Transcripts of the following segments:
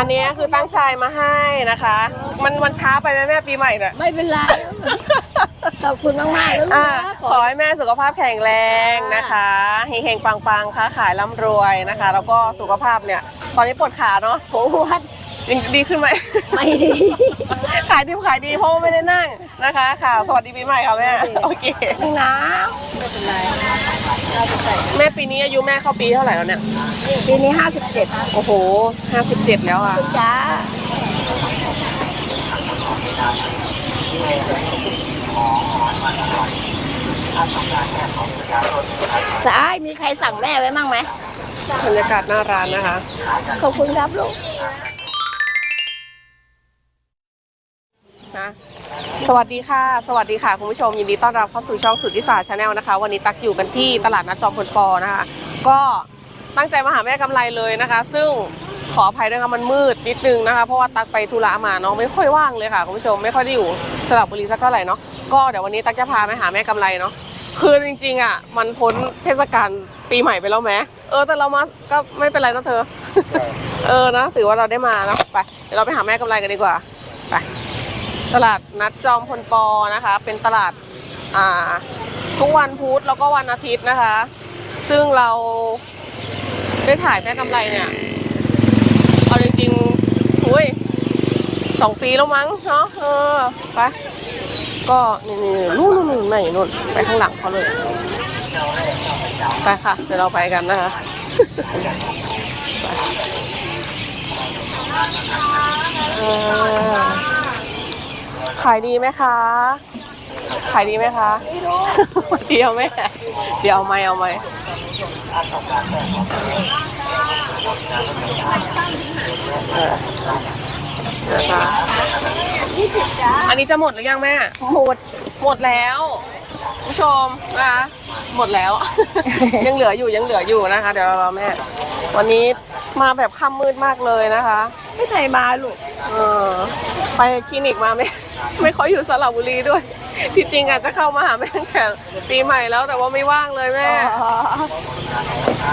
อันนี้คือตั้งใจมาให้นะคะ มันมันช้าไปไหมแม่ปีใหม่เนี่ยไม่เป็นไร ขอบคุณมากๆแล้วลูกอะนะขอให้แม่สุขภาพแข็งแรงนะคะเฮงๆปังๆค้าขายร่ำรวยนะคะ แล้วก็สุขภาพเนี่ย ตอนนี้ปวดขาเนาะโอ้วัดยังดีขึ้นไหม ไม่ดี ขายดีขายดีเพราะว่าไม่ได้นั่งนะคะ ค่ะ สวัสดีปีใหม่ค่ะแม่ โอเคนะไม่เป็นไรเราจะใส่ แม่ปีนี้อายุแม่เข้าปีเท่าไหร่แล้วเนี่ย ปีนี้ห้าสิบเจ็ดโอ้โห57แล้วอะ จ้าสายมีใครสั่งแม่ไว้มั่งไหมบรรยากาศหน้าร้านนะคะ ขอบคุณครับลูกนะ สวัสดีค่ะ สวัสดีค่ะคุณผู้ชมยินดีต้อนรับเข้าสู่ช่องสุทธิศาสตร์ชาแนลนะคะ วันนี้ตักอยู่กันที่ตลาดนัดจอมพลปอนะคะ ก็ตั้งใจมาหาแม่กำไรเลยนะคะ ซึ่งขออภัยด้วยค่ะมันมืดนิดนึงนะคะ เพราะว่าตักไปธุระมาเนาะไม่ค่อยว่างเลยค่ะคุณผู้ชมไม่ค่อยได้อยู่สระบุรีสักเท่าไหร่เนาะก็เดี๋ยววันนี้ตักจะพาไปหาแม่กำไรเนาะคือจริงๆอะมันพ้นเทศกาลปีใหม่ไปแล้วไหมเออแต่เรามาก็ไม่เป็นไรนะเธอ เออนะถือว่าเราได้มาแล้วไปเดี๋ยวเราไปหาแม่กำไรกันดีกว่าไป ตลาดนัดจอมพลปอนะคะ เป็นตลาดาทุกวันพุธแล้วก็วันอาทิตย์นะคะ ซึ่งเราได้ถ่ายแม่กำไรเนี่ยเอาจริงๆอุ้ยสองปีแล้วมั้งเนาะเออไปก็นี่นี่นู่นนู่นนู่นไหนนู่นไปข้างหลังเขาเลย ไปค่ะ เดี๋ยวเราไปกันนะคะไป ขายดีไหมคะ ขายดีไหมคะ เดียวแม่ เดี๋ยวเอาไหมเอาไหมเออนะคะอันนี้จะหมดหรือยังแม่ หมด หมดแล้วผู้ชมนะคะหมดแล้ว ยังเหลืออยู่ยังเหลืออยู่นะคะ เดี๋ยวเรารอแม่ วันนี้มาแบบค่ำมืดมากเลยนะคะ ไม่ใครมาลูกเออไปคลินิกมาไม่ ไม่ค่อยอยู่สระบุรีด้วย ที่จริงอาจจะเข้ามาหาแม่ตั้งแต่ปีใหม่แล้วแต่ว่าไม่ว่างเลยแม่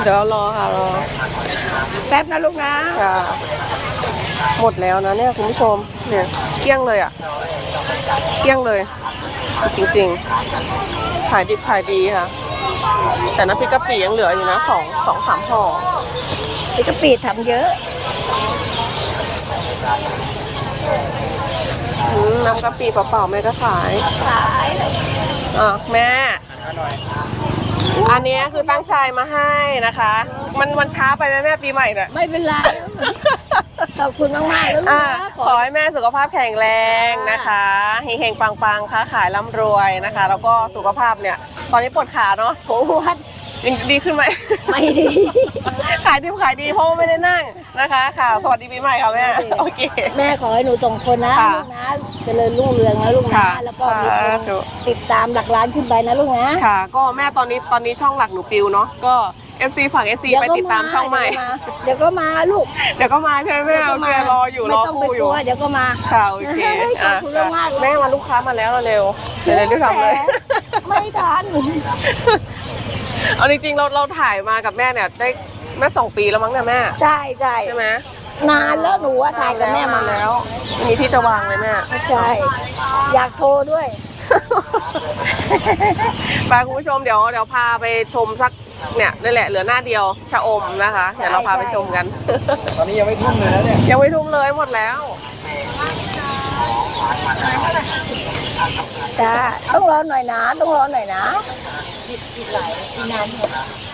เดี๋ยวรอค่ะรอแป๊บนะลูกนะ ค่ะ หมดแล้วนะเนี่ยคุณผู้ชมเนี่ยเกลี้ยงเลยอะเกลี้ยงเลย จริงๆขายดิบขายดีค่ะ แต่น้ำพริกกะปิยังเหลืออยู่นะสองสองสามห่อปิกะปิทำเยอะ อืมน้ำกะปิเปล่าๆแม่ก็ขายขายอะแม่อันนี้คือตั้งใจมาให้นะคะ มันมันช้าไปไหมแม่ปีใหม่เนี่ยไม่เป็นไร ขอบคุณมากๆแล้วลูกอะนะขอให้แม่สุขภาพแข็งแรงนะคะเฮงๆปังๆค้าขายร่ำรวยนะคะ แล้วก็สุขภาพเนี่ย ตอนนี้ปวดขาเนาะโอ้วัด ยังดีขึ้นไหม ไม่ดี ขายดีขายดีเพราะว่าไม่ได้นั่งนะคะ ค่ะ สวัสดีปีใหม่ค่ะแม่ โอเค แม่ขอให้หนูส่งคนนะค่ะลูกนะเจริญรุ่งเรืองนะลูกนะค่ะแล้วก็มีคนสาธุ ติดตามหลักล้านขึ้นไปนะลูกนะค่ะ ก็แม่ตอนนี้ตอนนี้ช่องหลักหนูปิวเนาะ ก็ FC ฝั่ง FC ไปติดตามช่องใหม่ เดี๋ยวก็มาลูกเดี๋ยวก็มาใช่ไหมแม่โอเครออยู่รอไม่ต้องไปคู่อกลัยู่วเดี๋ยวก็มา ค่ะโอเคขอบคุณอะมากๆเลย แม่มาลูกค้ามาแล้วเร็วเดี๋ยวเดี๋ยวรีบทำเลยไม่ทัน เอาจริงๆเราเราถ่ายมากับแม่เนี่ยได้แม่สองปีแล้วมั้งเนี่ยแม่ใช่ใช่ใช่ไหมนานแล้วหนูว่าถ่ายกับแม่มาแล้วมีที่จะวางเลยแม่ใช่อยากโทรด้วยไปคุณผู้ชมเดี๋ยวเดี๋ยวพาไปชมสักเนี่ยนี่แหละเหลือหน้าเดียวชะอมนะคะ เดี๋ยวเราพาไปชมกัน ตอนนี้ยังไม่ทุ่มเลยนะเนี่ยยังไม่ทุ่มเลยหมดแล้วจ้าต้องรอหน่อยนะ ต้องรอหน่อยนะ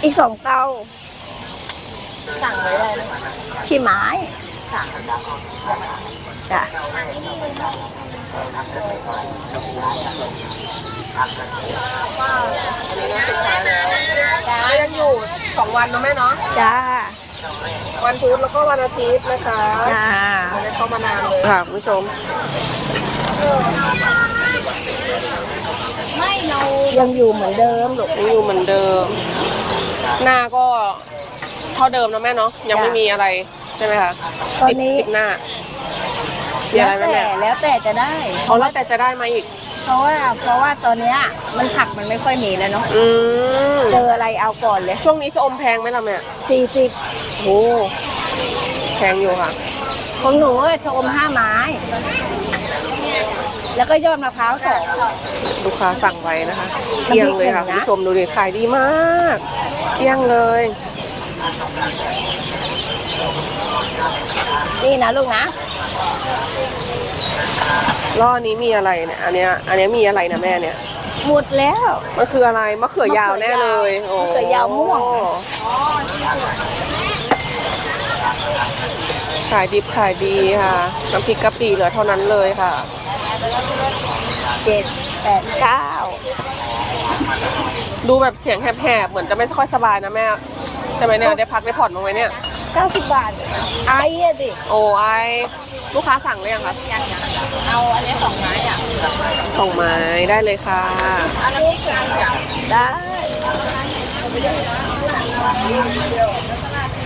อีกสองเตาสั่งไว้ได้นะขี้ไม้จ้ะอันนี้น่าสุดท้ายแล้วก็ยังอยู่สองวันนะแม่เนาะจ้าวันพุธแล้วก็วันอาทิตย์นะคะจ้าไม่ได้เข้ามานานเลยค่ะคุณผู้ชมไม่เรา ยังอยู่เหมือนเดิมลูกยังอยู่เหมือนเดิม หน้าก็เท่าเดิมนะแม่เนาะยังไม่มีอะไรใช่ไหมคะตอนสิบนี้สิบหน้ามีแล้อะไรวไหมแต่แม่แล้วแต่จะได้เขาแล้วแต่จะได้มาอีก เพราะว่าเพราะว่าตอนเนี้ยมันผักมันไม่ค่อยมีแล้วเนาะอืมเจออะไรเอาก่อนเลยช่วงนี้ชะอมแพงไหมล่ะแม่สี่สิบโอ้แพงอยู่ค่ะ ของหนูอะชมห้าไม้ แล้วก็ยอดมะพร้าวสอง ลูกค้าสั่งไว้นะคะเที่ยงเลยค่ะน้ำพริกหนึ่งนะคุณผู้ชมดูดิขายดีมากเที่ยงเลย นี่นะลูกนะแล้วอันนี้มีอะไรเนี่ยอันเนี้ยอันเนี้ยมีอะไรนะแม่เนี่ยหมดแล้ว มันคืออะไรมะเขือยาวแน่เลยมะเขือยาวม่วงโอ้ขายดิบขายดีค่ะน้ำพริกกะปิเหลือเท่านั้นเลยค่ะ เจ็ดแปดเก้าดูแบบเสียงแหบๆ เหมือนจะไม่ค่อยสบายนะแม่ ใช่ไหมเนี่ย ได้พักได้ผ่อนบ้างไหมเนี่ย เก้าสิบบาทไอ้อะดิโอ้ไอลูกค้าสั่งหรือยังคะเอาอันนี้สองไม้อะส่งไม้ได้เลยค่ะอันนี้กลางจ้ะได้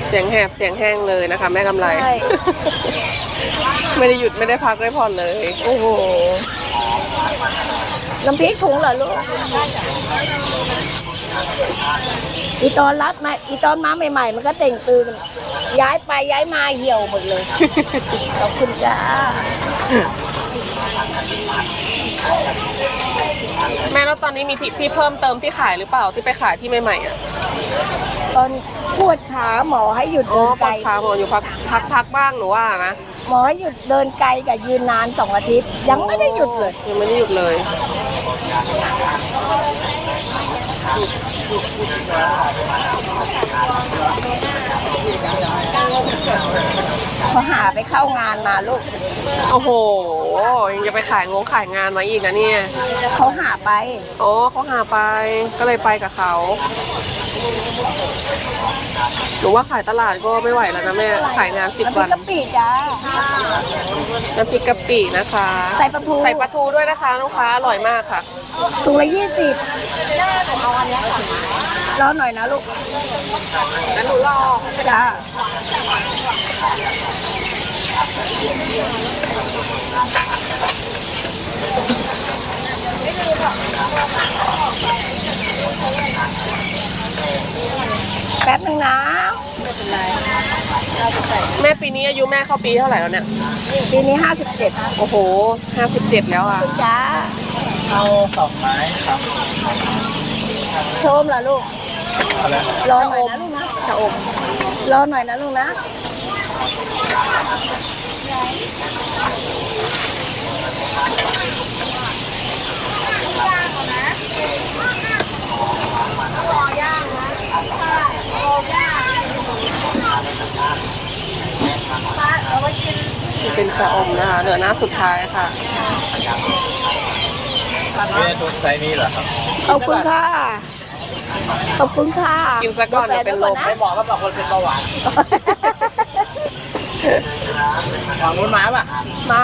เสียงแหบเสียงแห้งเลยนะคะ แม่กำไรใช่ ไม่ได้หยุดไม่ได้พักได้ผ่อนเลย โอ้โห น้ำพริกถุงเหรอลูก อีตอนรับมา อีตอนมาใหม่ ๆ มันก็เต่งตื่นย้ายไปย้ายมาเหี่ยวหมดเลย ขอบคุณจ้า แม่แล้วตอนนี้มีพี่พี่เพิ่มเติมที่ขายหรือเปล่าที่ไปขายที่ใหม่ๆอะ ตอนปวดขาหมอให้หยุดอ๋อเดินปไกอลดขาหมออยู่พักพักพักบ้างหนูว่านะ หมอให้หยุดเดินไกลกับยืนนานสองอาทิตย์ ยังไม่ได้หยุดเลย ยังไม่ได้หยุดเลยเขาหาไปเข้างานมาลูก โอ้โห ยังจะไปขายงงขายงานมาอีกนะเนี่ย เขาหาไป โอ้เขาหาไป ก็เลยไปกับเขา หนูว่าขายตลาดก็ไม่ไหวแล้วนะแม่ ขายงานสิบน้ำพริวักนกะปิจ้าน้ำพริกกะปินะคะ ใส่ปลาทูใส่ปลาทูด้วยนะคะลูกค้าอร่อยมากค่ะ ถุงละยี่สิบรอหน่อยนะลูกงั้นหนูรอจ้า แป๊บนึงนะแม่ปีนี้อายุแม่เข้าปีเท่าไหร่แล้วเนี่ย ปีนี้ห้าสิบเจ็ดโอ้โหห้าสิบเจ็ดแล้วอะจ้าเอาสองไม้ครับชมเหรอลูกเอาแล้วรอหน่อยนะลูกนะชะอมรอหน่อยนะลูกนะ เป็นชะอมนะคะ เหลือหน้าสุดท้ายค่ะไม่ได้ตัวไซส์นี้เหรอครับขอบคุณค่ะ ขอบคุณค่ะกินซะก่อนเดี๋ยวเป็นลมไม่บอกก็บอกคนเป็นเบาหวานฝั่งนู้นมาป่ะ มา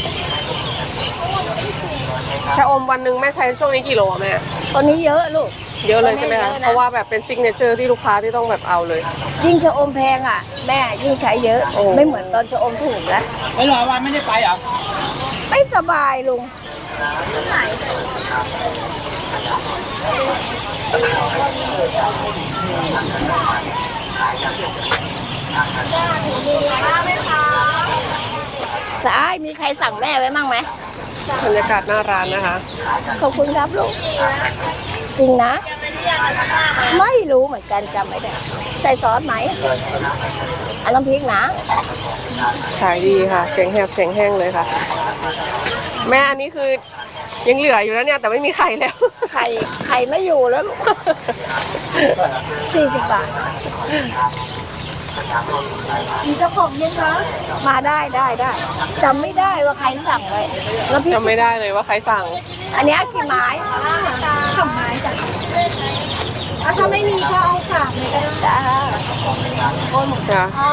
ชะอมวันหนึ่งแม่ใช้ช่วงนี้กี่โลอะแม่ ตอนนี้เยอะลูก เยอะเลยใช่ไหมเยคะอะนะเพราะว่าแบบเป็นซิกเนเจอร์ที่ลูกค้าที่ต้องแบบเอาเลย ยิ่งชะอมแพงอะ แม่ยิ่งใช้เยอะ โอ้ ไม่เหมือนตอนชะอมถูกนะไม่หรอวันไม่ได้ไปเหรอไม่สบายลุงสายมีใครสั่งแม่ไว้มั่งไหม บรรยากาศหน้าร้านนะคะ ขอบคุณครับลูก จริงนะ ไม่รู้เหมือนกันจำไม่ได้ ใส่ซอสไหมอันน้ำพริกนะ ขายดีค่ะ เสียงแหบเสียงแห้งเลยค่ะ แม่อันนี้คือยังเหลืออยู่แล้วเนี่ย แต่ไม่มีไข่แล้ว ไข่ไข่ไม่อยู่แล้วลูกสี่สิบบาท มีเจ้าของยังคะมาได้ได้ได้จำไม่ได้ว่าใครสั่งไว้แล้วพี่จำไม่ได้เลยว่าใครสั่ง อันเนี้ยกี่ไม้สองไม้จ้ะถ้าไม่มีก็เอาฝากเลยก็ได้จ้าค่ะอ๋อ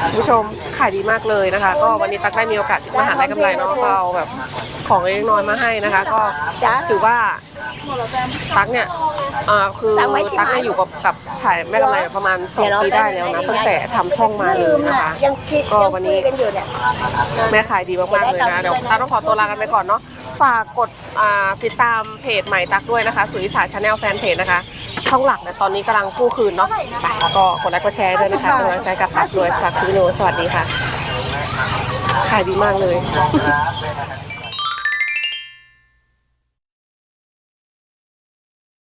คุณผู้ชมขายดีมากเลยนะคะ ก็วันนี้ตักได้มีโอกาสมาหาได้กำไรเนาะก็เอาแบบของเล็กน้อยมาให้นะคะ ก็จ้าถือว่า ตักเนี่ยเอ่อคือสั่งไว้ที่ตักเนี่ยไหนอยู่กับกับถ่ายแม่กำไรประมาณสองเดี๋ยวเราปีได้แล้วนะตั้งแต่ทำช่องมาเลลืยมนะน่ะคะยังคิดก็ยังวันคุนี้ยกันอยู่เนี่ยแม่ขายดีมากๆเลยนะเดี๋ยวตักต้องขอตัวลากันไปก่อนเนาะฝากกดอ่าติดตามเพจใหม่ตักด้วยนะคะ สุริสาชาแนลแฟนเพจนะคะ ช่องหลักเนี่ยตอนนี้กำลังกู้คืนเนาะก็กดไลค์กดแชร์ด้วยนะคะเป็นกำลังใจกับตักด้วยฝากทุกโนสวัสดีค่ะขายดีมากเลยครับ